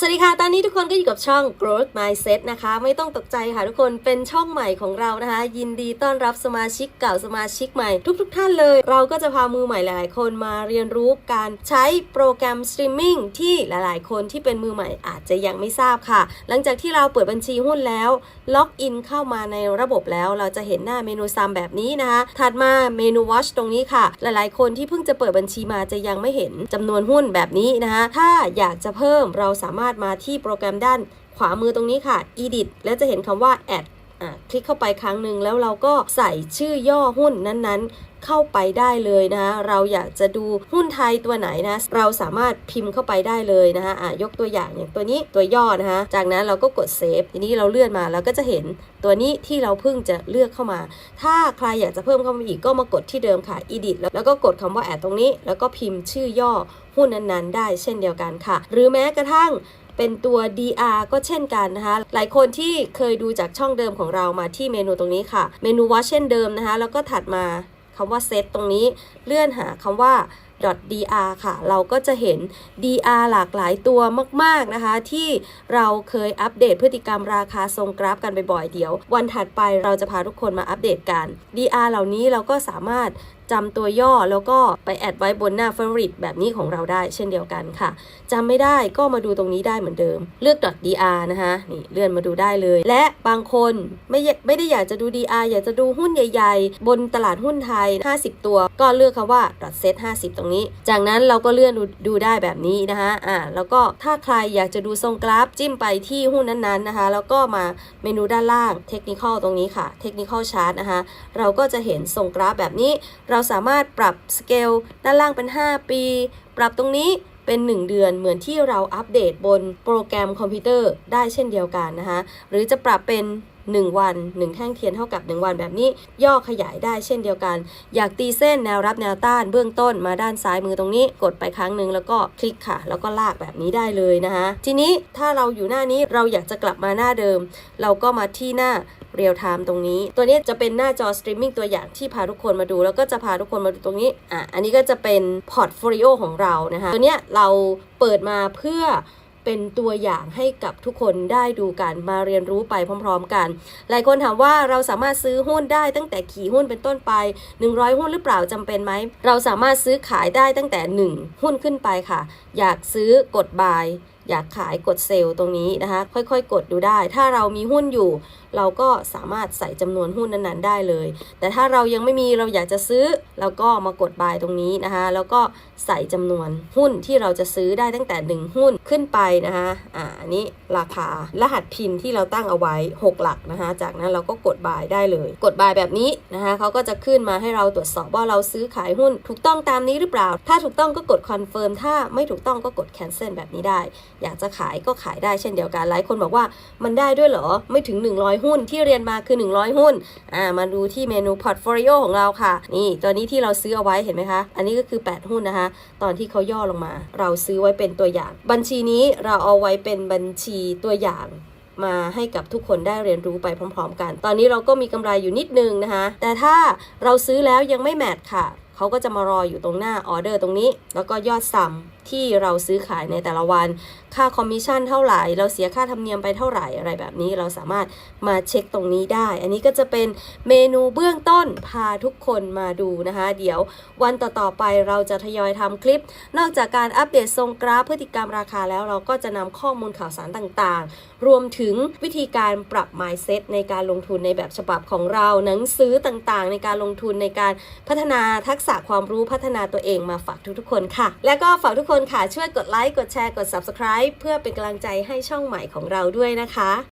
สวัสดีค่ะ ตอนนี้ทุกคนก็อยู่กับช่อง Growth Mindset นะคะ ไม่ต้องตกใจค่ะทุกคน เป็นช่องใหม่ของเรานะคะ ยินดีต้อนรับสมาชิกเก่าสมาชิกใหม่ ทุกๆทท่านเลย เราก็จะพามือใหม่หลายๆ คนมาเรียนรู้การใช้โปรแกรมสตรีมมิ่งที่หลายๆ คนที่เป็นมือใหม่อาจจะยังไม่ทราบค่ะ หลังจากที่เราเปิดบัญชีหุ้นแล้ว ล็อกอินเข้ามาในระบบแล้ว เราจะเห็นหน้าเมนูซัมแบบนี้นะคะ ถัดมาเมนู Watch ตรงนี้ค่ะ หลายๆ คนที่เพิ่งจะเปิดบัญชีมาจะยังไม่เห็นจำนวนหุ้นแบบนี้นะคะ ถ้าอยากจะเพิ่มเราสามารถมาที่โปรแกรมด้านขวามือตรงนี้ค่ะ edit แล้วจะเห็นคำว่า add อะคลิกเข้าไปครั้งหนึ่งแล้วเราก็ใส่ชื่อย่อหุ้นนั้นๆ เข้าไปได้เลยนะคะเราอยากจะดูหุ้นไทยตัวไหนนะ เราสามารถพิมพ์เข้าไปได้เลยนะคะอะยกตัวอย่างอย่างตัวนี้ตัวย่อนะคะจากนั้นเราก็กดเซฟทีนี้เราเลื่อนมาเราก็จะเห็นตัวนี้ที่เราเพิ่งจะเลือกเข้ามา ถ้าใครอยากจะเพิ่มเข้ามาอีกก็มากดที่เดิมค่ะ edit แล้วแล้วก็กดคำว่า add ตรงนี้ แล้วก็พิมพ์ชื่อย่อหุ้นนั้นๆ ได้เช่นเดียวกันค่ะ หรือแม้กระทั่งเป็นตัว DR ก็เช่นกันนะคะ หลายคนที่เคยดูจากช่องเดิมของเรามาที่เมนูตรงนี้ค่ะ เมนูวัชเช่นเดิมนะคะ แล้วก็ถัดมา คำว่าเซตตรงนี้เลื่อนหาคำว่า .dr ค่ะ เราก็จะเห็น DR หลากหลายตัวมาก ๆ นะคะ ที่เราเคยอัปเดตพฤติกรรมราคาทรงกราฟกันบ่อยๆเดี๋ยว วันถัดไปเราจะพาทุกคนมาอัปเดตกัน DR เหล่านี้เราก็สามารถจำตัวย่อแล้วก็ไปแอดไว้บนหน้า favorite แบบนี้ของเราได้เช่นเดียวกันค่ะจำไม่ได้ก็มาดูตรงนี้ได้เหมือนเดิม เลือก .dr นะคะนี่เลื่อนมาดูได้เลย และบางคนไม่ไม่ได้อยากจะดู DR อยากจะดูหุ้นใหญ่ ๆ บนตลาดหุ้นไทย 50 ตัว ก็เลือกคำว่า .set 50 ตรงนี้ จากนั้นเราก็เลื่อนดูดูได้แบบนี้นะคะอ่าแล้วก็ถ้าใครอยากจะดูทรงกราฟจิ้มไปที่หุ้นนั้นๆนะคะ แล้วก็มาเมนูด้านล่างเทคนิคอลตรงนี้ค่ะเทคนิคอลชาร์ตนะคะเราก็จะเห็นทรงกราฟแบบนี้ เราสามารถปรับสเกลด้านล่างเป็น 5 ปี ปรับตรงนี้ เป็น 1 เดือนเหมือนที่เราอัปเดตบนโปรแกรมคอมพิวเตอร์ได้เช่นเดียวกันนะคะ หรือจะปรับเป็น 1 วัน 1 แท่งเทียนเท่ากับ 1 วันแบบนี้ ย่อขยายได้เช่นเดียวกัน อยากตีเส้นแนวรับแนวต้านเบื้องต้นมาด้านซ้ายมือตรงนี้ กดไปครั้งหนึ่งแล้วก็คลิกค่ะ แล้วก็ลากแบบนี้ได้เลยนะคะ ทีนี้ถ้าเราอยู่หน้านี้เราอยากจะกลับมาหน้าเดิม เราก็มาที่หน้า เรียลไทม์ตรงนี้ ตัวนี้จะเป็นหน้าจอสตรีมมิ่งตัวอย่างที่พาทุกคนมาดู แล้วก็จะพาทุกคนมาดูตรงนี้อะอันนี้ก็จะเป็นพอร์ตโฟลิโอของเรานะคะตัวเนี้ยเราเปิดมาเพื่อเป็นตัวอย่างให้กับทุกคนได้ดูกันมาเรียนรู้ไปพร้อม ๆ กัน หลายคนถามว่าเราสามารถซื้อหุ้นได้ตั้งแต่ขี่หุ้นเป็นต้นไป 100 หุ้นหรือเปล่าจำเป็นไหม เราสามารถซื้อขายได้ตั้งแต่ 1 หุ้นขึ้นไปค่ะ อยากซื้อกดบาย อยากขายกดเซลล์ตรงนี้นะคะ ค่อยๆ กดดูได้ ถ้าเรามีหุ้นอยู่ เราก็สามารถใส่จำนวนหุ้นนั้นๆ ได้เลย แต่ถ้าเรายังไม่มีเราอยากจะซื้อ เราก็มากดบายตรงนี้นะคะ แล้วก็ใส่จำนวนหุ้นที่เราจะซื้อได้ตั้งแต่ 1 หุ้นขึ้นไปนะคะอ่านนี้ราคารหัสพินที่เราตั้งเอาไว้ 6 หลักนะคะ จากนั้นเราก็กดบายได้เลย กดบายแบบนี้นะคะเขาก็จะขึ้นมาให้เราตรวจสอบว่าเราซื้อขายหุ้น ถูกต้องตามนี้หรือเปล่า ถ้าถูกต้องก็กดคอนเฟิร์มถ้าไม่ถูกต้องก็กดแคนเซิลแบบนี้ได้อยากจะขายก็ขายได้เช่นเดียวกันหลายคนบอกว่ามันได้ด้วยเหรอไม่ถึง 100 หุ้นที่เรียนมาคือ 100 หุ้นอ่ามาดูที่เมนูพอร์ตโฟลิโอของเราค่ะ นี่ตัวนี้ที่เราซื้อเอาไว้เห็นไหมคะอันนี้ก็คือ 8 หุ้นนะคะ ตอนที่เขาย่อลงมา เราซื้อไว้เป็นตัวอย่าง บัญชีนี้เราเอาไว้เป็นบัญชีตัวอย่างมาให้กับทุกคนได้เรียนรู้ไปพร้อม ๆ กัน ตอนนี้เราก็มีกำไรอยู่นิดนึงนะคะ แต่ถ้าเราซื้อแล้วยังไม่แมทค่ะ เขาก็จะมารออยู่ตรงหน้าออเดอร์ตรงนี้ แล้วก็ยอดซัมที่เราซื้อขายในแต่ละวัน ค่าคอมมิชชั่นเท่าไหร่ เราเสียค่าธรรมเนียมไปเท่าไหร่อะไรแบบนี้ เราสามารถมาเช็คตรงนี้ได้ อันนี้ก็จะเป็นเมนูเบื้องต้นพาทุกคนมาดูนะคะ เดี๋ยววันต่อๆไปเราจะทยอยทำคลิป นอกจากการอัปเดตทรงกราฟพฤติกรรมราคาแล้วเราก็จะนำข้อมูลข่าวสารต่างๆ รวมถึงวิธีการปรับ mindset ในการลงทุนในแบบฉบับของเราหนังสือต่างๆ ในการลงทุนในการพัฒนาทักษษะความรู้พัฒนาตัวเองมาฝากทุกๆคนค่ะ และก็ฝากทุกคนค่ะช่วยกดไลค์กดแชร์กด subscribe เพื่อเป็นกำลังใจให้ช่องใหม่ของเราด้วยนะคะ